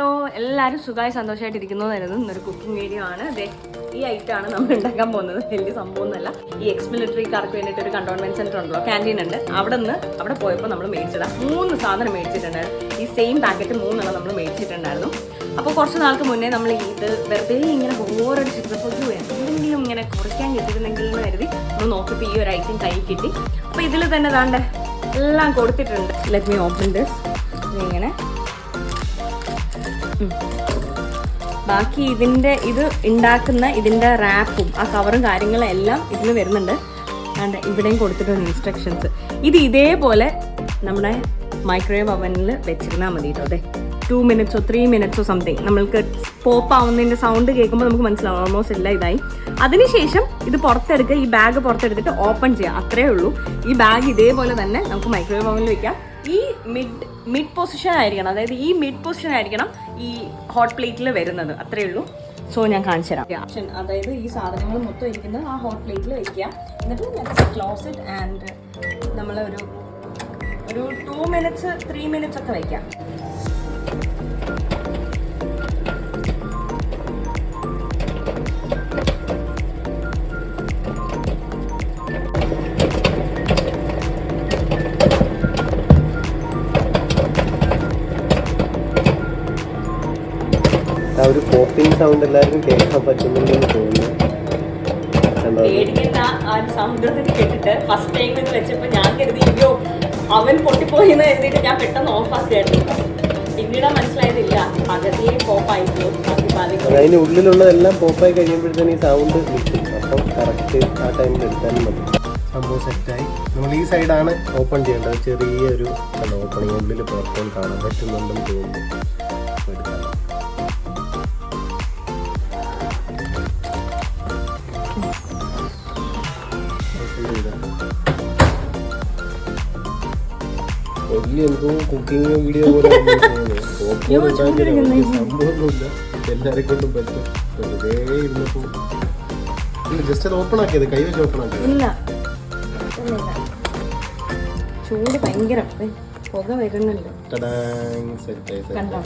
Hello എല്ലാവരും സുഖമായി സന്തോഷമായിട്ടിരിക്കുന്നു എന്നായിരുന്നു ഇന്നൊരു കുക്കിംഗ് വീഡിയോ ആണ്. അതെ ഈ ഐറ്റം ആണ് നമ്മൾ ഉണ്ടാക്കാൻ പോകുന്നത്. വലിയ സംഭവമൊന്നുമല്ല. ഈ എക്സ് മിലിറ്ററിക്കാർക്ക് വേണ്ടിയിട്ട് ഒരു കണ്ടോൺമെന്റ് സെന്റർ ഉണ്ടല്ലോ ക്യാന്റീൻ ഉണ്ട്. അവിടെ നിന്ന് അവിടെ പോയപ്പോൾ നമ്മൾ മേടിച്ചതാ. മൂന്ന് സാധനം മേടിച്ചിട്ടുണ്ടായിരുന്നു. ഈ സെയിം പാക്കറ്റ് മൂന്നെണ്ണം നമ്മൾ മേടിച്ചിട്ടുണ്ടായിരുന്നു. അപ്പോൾ കുറച്ച് നാൾക്ക് മുന്നേ നമ്മൾ ഇത് വെറുതെ ഇങ്ങനെ ബോറടിച്ചിരുന്നപ്പോൾ ചിത്രപ്പൊക്കെ എന്തെങ്കിലും ഇങ്ങനെ കുറയ്ക്കാൻ കിട്ടിയിരുന്നെങ്കിൽ എന്ന് കരുതി നമ്മൾ നോക്കിയപ്പോൾ ഈ ഒരു ഐറ്റം കൈ കിട്ടി. അപ്പോൾ ഇതിൽ തന്നെ താണ്ട് എല്ലാം കൊടുത്തിട്ടുണ്ട്. ലെറ്റ് മീ ഓപ്പൺ ദിസ് ഇങ്ങനെ. ബാക്കി ഇതിന്റെ ഇത് ഉണ്ടാക്കുന്ന ഇതിന്റെ റാപ്പും ആ കവറും കാര്യങ്ങളും എല്ലാം ഇതിൽ വരുന്നുണ്ട്. ആൻഡ് ഇവിടെയും കൊടുത്തിട്ടുണ്ട് ഇൻസ്ട്രക്ഷൻസ് ഇത് ഇതേപോലെ നമ്മുടെ മൈക്രോവേവ് അവനിൽ വെച്ചിരുന്നാൽ മതി കേട്ടോ അതെ ടു മിനിറ്റ്സോ ത്രീ മിനിറ്റ്സോ സംതിങ് നമ്മൾക്ക് പോപ്പ് ആവുന്നതിന്റെ സൗണ്ട് കേൾക്കുമ്പോൾ നമുക്ക് മനസ്സിലാവും. ഓൾമോസ്റ്റ് എല്ലാം ഇതായി. അതിനുശേഷം ഇത് പുറത്തെടുക്കുക ഈ ബാഗ് പുറത്തെടുത്തിട്ട് ഓപ്പൺ ചെയ്യുക. അത്രേ ഉള്ളൂ. ഈ ബാഗ് ഇതേപോലെ തന്നെ നമുക്ക് മൈക്രോവേവ് അവനിൽ വെക്കാം. ഈ മിഡ് മിഡ് പൊസിഷൻ ആയിരിക്കണം. അതായത് ഈ മിഡ് പൊസിഷൻ ആയിരിക്കണം ഈ ഹോട്ട് പ്ലേറ്റിൽ വരുന്നത്. അത്രേ ഉള്ളൂ. സോ ഞാൻ കാണിച്ചു തരാം. ഓപ്ഷൻ അതായത് ഈ സാധനങ്ങൾ മൊത്തം ഇരിക്കുന്നത് ആ ഹോട്ട് പ്ലേറ്റിൽ വെക്കുക. എന്നിട്ട് ക്ലോസ് ഇറ്റ് ആൻഡ് നമ്മളൊരു ഒരു ടു മിനിറ്റ്സ് ത്രീ മിനിറ്റ്സ് ഒക്കെ വയ്ക്കാം ആ ഒരു പോപ്പിംഗ് സൗണ്ട് എല്ലാവർക്കും കേൾക്കാൻ പറ്റുന്നുണ്ടെന്ന് തോന്നുന്നു. കണ്ടോ ആ സൗണ്ട് കേട്ടിട്ട് ഫസ്റ്റ് ടൈം ഇത് വെച്ചപ്പോൾ ഞാൻ കരുതി അയ്യോ അവൻ പൊട്ടിപ്പോയി എന്ന് കരുതിയിട്ട് ഞാൻ പെട്ടെന്ന് പിന്നീട് മനസ്സിലായതില്ല. പകുതിയെ പോപ്പായിട്ടുള്ളൂ ഉള്ളിലുള്ളതെല്ലാം പോപ്പായി കഴിയുമ്പോഴത്തേന് ഈ സൗണ്ട് നിൽക്കും അപ്പം കറക്റ്റ് ആ ടൈമിൽ എടുത്താലും മതി. സംഭവം സെറ്റായി നമ്മൾ ഈ സൈഡാണ് ഓപ്പൺ ചെയ്യേണ്ടത്. ചെറിയൊരു ഓപ്പണിംഗ് ഉള്ളിൽ പോപ്കോൺ കാണാൻ പറ്റുന്നുണ്ടെന്ന് തോന്നുന്നു. എടുക്കാം. വലിയ എന്തോ കുക്കിംഗ് വീഡിയോ പോലെ. സംഭവമൊന്നുമില്ല. എല്ലാരെ കൊണ്ടും പറ്റും. വെറുതെ ഇരുന്നപ്പോ ജസ്റ്റ് അത് ഓപ്പൺ ആക്കിയത്. കൈ വെച്ച് ഓപ്പൺ ആക്കിയത്. ഇല്ല. ചൂട് ഭയങ്കര. പുക വരുന്നുണ്ട്. കണ്ടോ?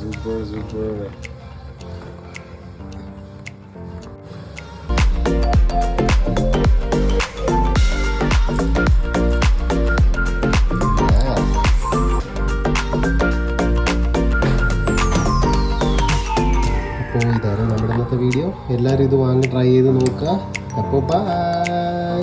സൂപ്പർ സൂപ്പർ അപ്പോൾ ഇതായിരുന്നു നമ്മുടെ ഇന്നത്തെ വീഡിയോ എല്ലാവരും ഇത് വാങ്ങി ട്രൈ ചെയ്ത് നോക്കുക. അപ്പോൾ ബൈ